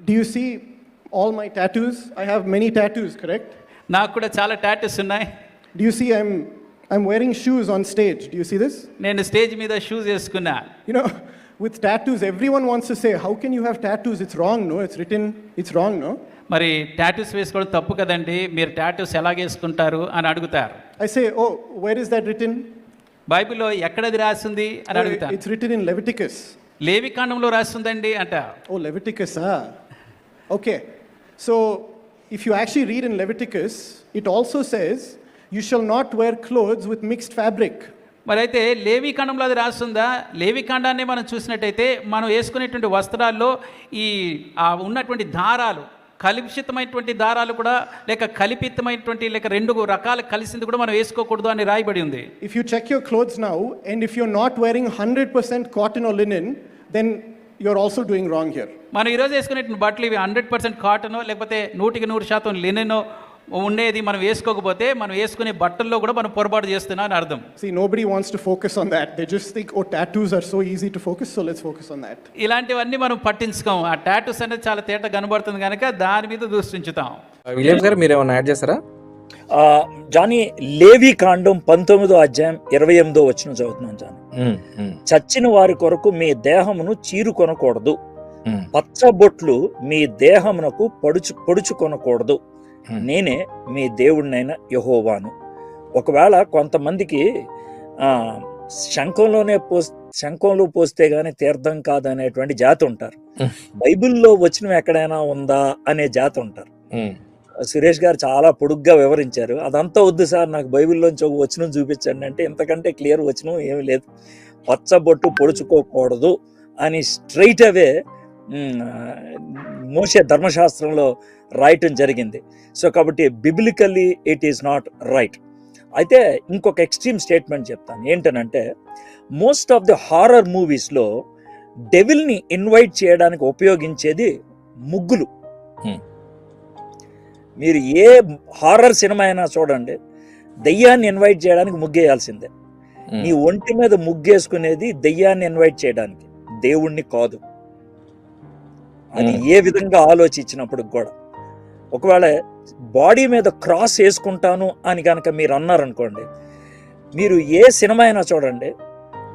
Do you see all my tattoos? I have many tattoos, correct? నాకు కూడా చాలా tattoos ఉన్నాయి Do you see I'm I'm wearing shoes on stage? Do you see this? నేను stage మీద shoes వేసుకున్నా You know, with tattoos, everyone wants to say, "How can you have tattoos? It's wrong, no? It's written, it's wrong, no?" మరి tattoos వేసుకోవడం తప్పు కదండి మీరు tattoos ఎలాగేసుకుంటారు అని అడుగుతారు I say, "Oh, where is that written?" బైబిల్లో ఎక్కడది రాసింది అని "Oh, అడుగుతాను it's written in Leviticus. లేవి కాండంలో రాస్తుందండి అంట Oh, Leviticus, ah. Okay. So, if you actually read in Leviticus, it also says, "You shall not wear clothes with mixed fabric." మరి అయితే లేవి కాండంలో అది రాస్తుందా లేవి కాండాన్ని మనం చూసినట్టయితే మనం వేసుకునేటువంటి వస్త్రాల్లో ఈ ఉన్నటువంటి దారాలు కలుషితమైనటువంటి దారాలు కూడా లేక కల్పితమైనటువంటి లేక రెండు రకాలు కలిసింది కూడా మనం వేసుకోకూడదు అని రాయబడి ఉంది If you check your clothes now, and if you're not wearing 100% cotton or linen, then you're also doing wrong here. మనం ఈరోజు వేసుకునేటువంటి బట్టలు ఇవి హండ్రెడ్ పర్సెంట్ కాటనో లేకపోతే నూటికి నూరు శాతం లినెనో ఉండేది మనం వేసుకోకపోతే మనం వేసుకునే బట్టల్లో కూడా మనం పొరపాటు చేస్తున్నాం అని అర్థం See, nobody wants to focus on that. They just think, oh, tattoos are so easy to focus, so let's focus on that. ఇలాంటివన్నీ మనం పట్టించుకోం ఆ టాటూస్ అనేది చాలా తేట కనబడుతుంది కనుక దాని మీద దృష్టించుతాం విలియమ్స్ గారు మీరు ఏమైనా యాడ్ చేస్తారా జానీ లేవి కాండం పంతొమ్మిదో అధ్యాయం ఇరవై ఎనిమిదో వచ్చిన చదువుతున్నాను జానీ. చచ్చిన వారి కొరకు మీ దేహమును చీరుకొనకూడదు. పచ్చబొట్లు మీ దేహమునకు పొడుచు పొడుచుకొనకూడదు. నేనే మీ దేవుడినైన యహోవాను. ఒకవేళ కొంతమందికి ఆ, శంఖంలోనే పో శంఖంలో పోస్తే గానీ తీర్థం కాదనేటువంటి జాతి ఉంటారు. బైబిల్లో వచ్చిన ఎక్కడైనా ఉందా అనే జాతి ఉంటారు. సురేష్ గారు చాలా పొడుగ్గా వివరించారు. అదంతా వద్దు సార్ నాకు బైబిల్లోంచి ఒక వచనం చూపించండి అంటే ఇంతకంటే క్లియర్ వచనం ఏమీ లేదు. పచ్చబొట్టు పొడుచుకోకూడదు అని స్ట్రైట్ అవే మోసే ధర్మశాస్త్రంలో రాయటం జరిగింది. సో కాబట్టి biblically it is not right అయితే ఇంకొక ఎక్స్ట్రీమ్ స్టేట్మెంట్ చెప్తాను. ఏంటనంటే మోస్ట్ ఆఫ్ ది హారర్ మూవీస్లో డెవిల్ని ఇన్వైట్ చేయడానికి ఉపయోగించేది ముగ్గులు. Hmm. మీరు ఏ హారర్ సినిమా అయినా చూడండి దెయ్యాన్ని ఇన్వైట్ చేయడానికి ముగ్గేయాల్సిందే. నీ ఒంటి మీద ముగ్గేసుకునేది దెయ్యాన్ని ఇన్వైట్ చేయడానికి. దేవుణ్ణి కాదు. అది Hmm. ఏ విధంగా ఆలోచించినప్పుడు కూడా. ఒకవేళ బాడీ మీద క్రాస్ వేసుకుంటాను అని కనుక మీరు అన్నారనుకోండి మీరు ఏ సినిమా అయినా చూడండి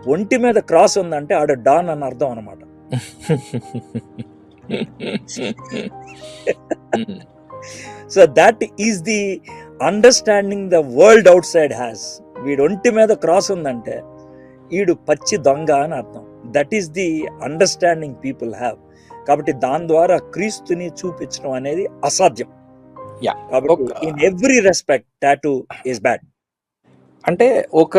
ఒంటి మీద క్రాస్ ఉందంటే ఆడ డాన్ అని అర్థం అనమాట so that is the understanding the world outside has వీడు ఒంటి మీద క్రాస్ ఉందంటే వీడు పచ్చి దొంగ అని అర్థం. That is the understanding people have కాబట్టి దాని ద్వారా క్రీస్తుని చూపించడం అనేది అసాధ్యం. కాబట్టి in every respect tattoo is bad అంటే ఒక